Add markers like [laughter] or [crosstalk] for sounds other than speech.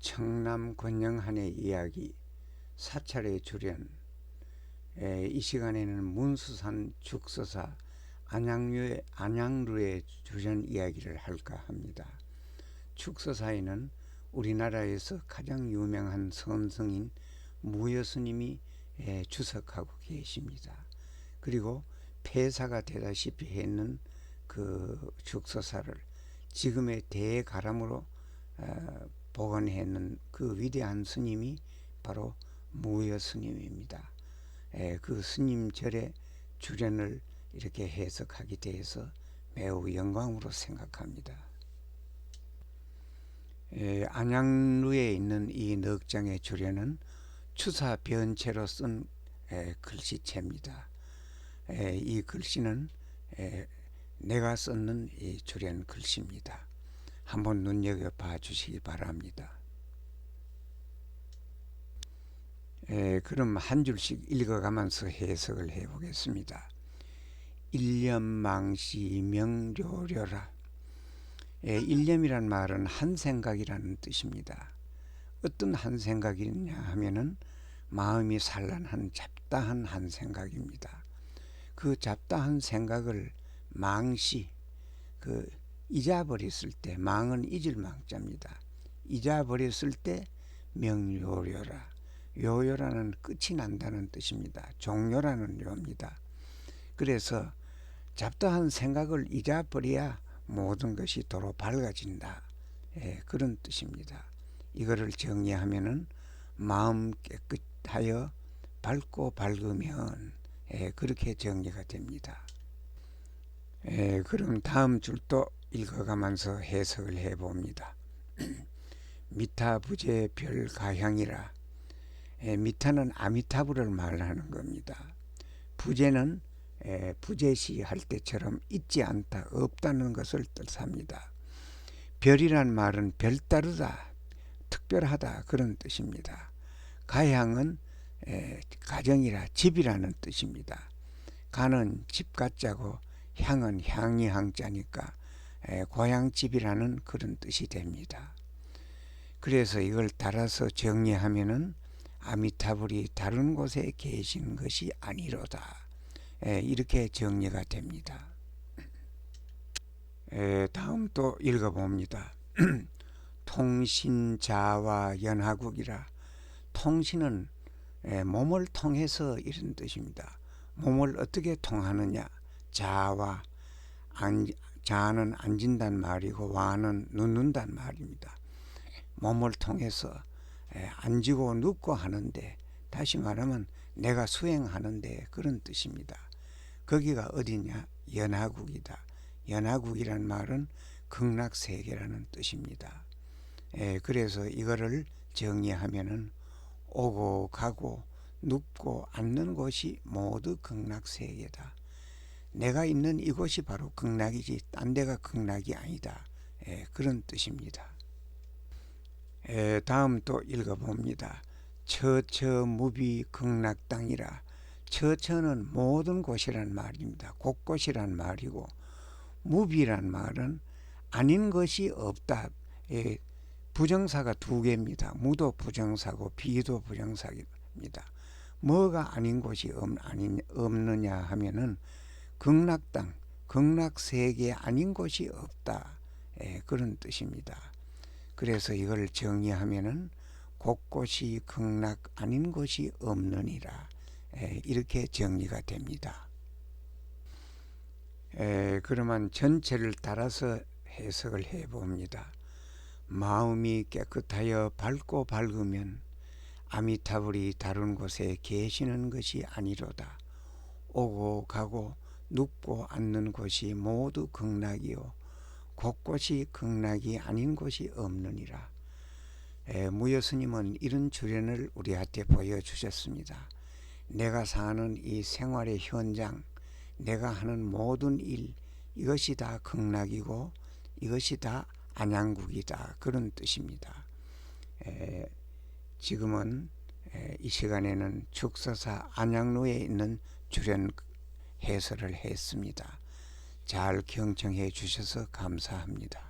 청남 권영한의 이야기 사찰의 주련 에, 이 시간에는 문수산 죽서사 안양루의, 안양루의 주련 이야기를 할까 합니다. 축서사에는 우리나라에서 가장 유명한 선성인 무여스님이 에, 주석하고 계십니다. 그리고 폐사가 되다시피 했는 그 죽서사를 지금의 대가람으로 어, 복원했는 그 위대한 스님이 바로 무여 스님입니다. 에, 그 스님 절의 주련을 이렇게 해석하게 돼서 매우 영광으로 생각합니다. 에, 안양루에 있는 이 넉장의 주련은 추사 변체로 쓴 에, 글씨체입니다. 에, 이 글씨는 에, 내가 썼는 이 주련 글씨입니다. 한번 눈여겨 봐 주시기 바랍니다. 에, 그럼 한 줄씩 읽어가면서 해석을 해 보겠습니다. 일념망시 명료려라. 에, 일념이란 말은 한 생각이라는 뜻입니다. 어떤 한 생각이냐 하면은 마음이 산란한 잡다한 한 생각입니다. 그 잡다한 생각을 망시 그 잊어버렸을 때 망은 잊을 망자입니다. 잊어버렸을 때 명요려라. 요요라는 끝이 난다는 뜻입니다. 종료라는 요입니다. 그래서 잡다한 생각을 잊어버려야 모든 것이 도로 밝아진다. 예, 그런 뜻입니다. 이거를 정리하면은 마음 깨끗하여 밝고 밝으면 예, 그렇게 정리가 됩니다. 예, 그럼 다음 줄도 읽어가면서 해석을 해봅니다. [clears throat] 미타부제 별가향이라 에, 미타는 아미타부를 말하는 겁니다. 부제는 에, 부제시 할 때처럼 있지 않다, 없다는 것을 뜻합니다. 별이란 말은 별다르다, 특별하다 그런 뜻입니다. 가향은 에, 가정이라 집이라는 뜻입니다. 가는 집 같자고 향은 향이 향자니까 고향집이라는 그런 뜻이 됩니다. 그래서 이걸 따라서 정리하면은 아미타불이 다른 곳에 계신 것이 아니로다. 이렇게 정리가 됩니다. [clears throat] 다음 또 읽어봅니다. [clears throat] 통신자와 연하국이라 통신은 몸을 통해서 이런 뜻입니다. 몸을 어떻게 통하느냐 자와 안, 자는 앉은단 말이고 와는 눕는단 말입니다. 몸을 통해서 앉고 눕고 하는데 다시 말하면 내가 수행하는데 그런 뜻입니다. 거기가 어디냐? 연하국이다. 연하국이란 말은 극락세계라는 뜻입니다. 에, 그래서 이거를 정리하면은 오고 가고 눕고 앉는 곳이 모두 극락세계다. 내가 있는 이곳이 바로 극락이지 딴 데가 극락이 아니다. 에, 그런 뜻입니다. 에, 다음 또 읽어봅니다. 처처 무비 극락땅이라 처처는 모든 곳이란 말입니다. 곳곳이란 말이고 무비란 말은 아닌 것이 없다. 에, 부정사가 두 개입니다. 무도 부정사고 비도 부정사입니다. 뭐가 아닌 곳이 없, 아닌, 없느냐 하면은 극락 땅, 극락 세계 아닌 곳이 없다. 예, 그런 뜻입니다. 그래서 이걸 정리하면은 곳곳이 극락 아닌 곳이 없느니라. 예, 이렇게 정리가 됩니다. 예, 그러면 전체를 따라서 해석을 해 봅니다. 마음이 깨끗하여 밝고 밝으면 아미타불이 다른 곳에 계시는 것이 아니로다. 오고 가고 눕고 앉는 곳이 모두 극락이요 곳곳이 극락이 아닌 곳이 없느니라. 무여 스님은 이런 주련을 우리한테 보여주셨습니다. 내가 사는 이 생활의 현장, 내가 하는 모든 일, 이것이 다 극락이고 이것이 다 안양국이다. 그런 뜻입니다. 에, 지금은 에, 이 시간에는 축서사 안양로에 있는 주련 해설을 했습니다. 잘 경청해 주셔서 감사합니다.